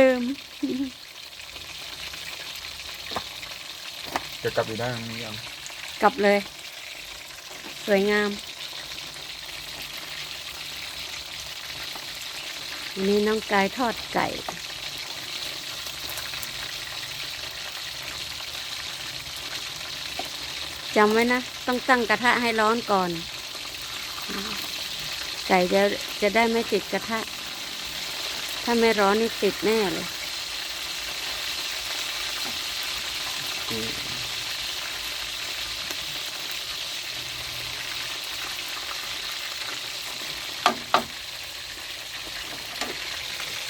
ลืม จะกลับอยู่ได้ตรงนี้ยังกลับเลย สวยงาม วันนี้น้องกายทอดไก่ จำไว้นะ ต้องตั้งกระทะให้ร้อนก่อน ไก่จะจะได้ไม่ติดกระทะ ถ้าไม่ร้อนนี่ติดแน่เลยคือ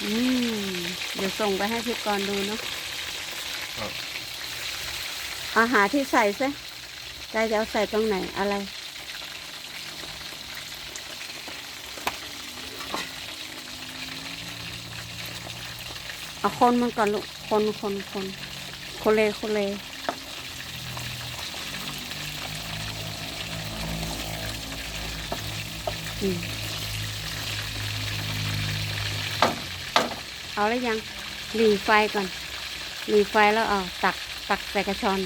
อืม เดี๋ยวส่งไปให้พี่กรณ์ดูเนาะครับอาหารที่ใส่ซะใจจะเอาใส่ตรงไหนอะไร เอาคนมันก่อนลูก คนคนคนคนเลคนเลเอาแล้วยังหลีไฟก่อนหลีไฟแล้วเอาตักตักใส่กระชอน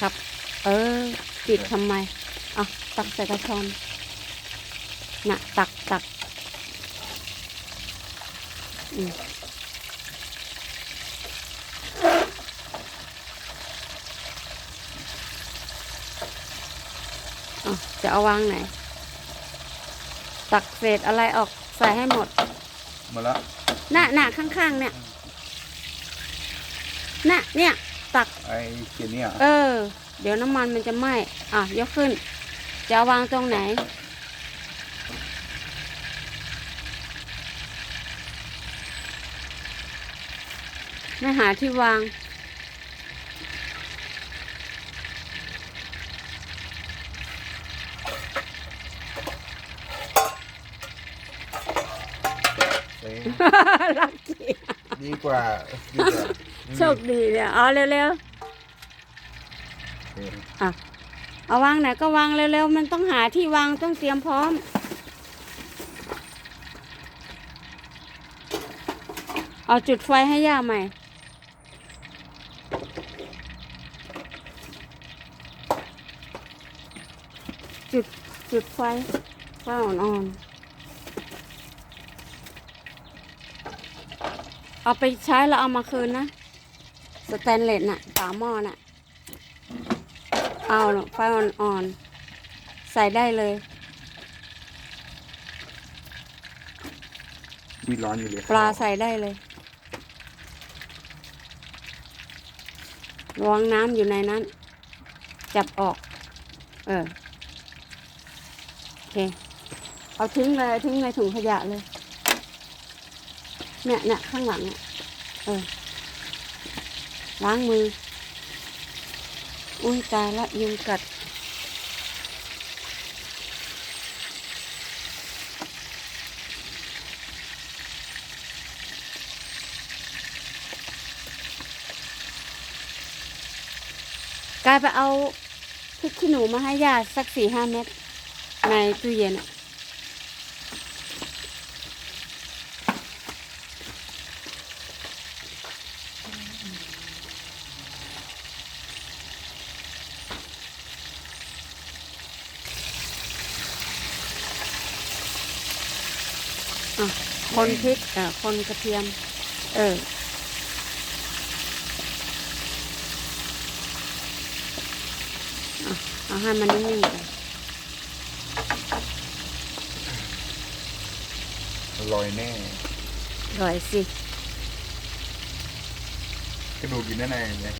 ครับ เออปิดทำไมอะตักใส่กระชอน น่ะ ตักตัก จะเอาวางไหน ตักเศษอะไรออกใส่ให้หมดมาละน่ะน่ะข้างๆเนี่ยน่ะเนี่ย ตักไอ้เขียนเนี่ยเออ เดี๋ยวน้ำมันมันจะไหม้อะยกขึ้น จะเอาวางตรงไหน ไม่หาที่วาง เอ้ยลักกี้ดีกว่าดีกว่าโชคดีเนี่ยเอาเร็วเออๆอะเอาวางไหนก็วางเร็วๆมันต้องหาที่วางต้องเตรียมพร้อม เอาจุดไฟให้ย่าใหม่ จุดจุดไฟไฟอ่อนๆเอาไปใช้แล้วเอามาคืนนะ สแตนเลสน่ะฝาหม้อน่ะ เอาน่ะไฟอ่อนๆ ใส่ได้เลย มีร้อนอยู่เลยปลาใส่ได้เลยระวังน้ำอยู่ในนั้น จับออก เออโอ เค เอาทิ้งเลยทิ้งในถุงขยะเลย เนี่ยเนี่ยข้างหลังเนี่ยเออ ล้างมือ อุ้ยตายละยุงกัดกลายไปเอาพริกขี้หนูมาให้ยาสักสี่ห้าเม็ด ในตู้เย็นคนพริกอ่อคนกระเทียม เออเอาให้มันนิ่งๆก่อน อร่อยแน่อร่อยสิ กระดูกอยู่ด้านในเลย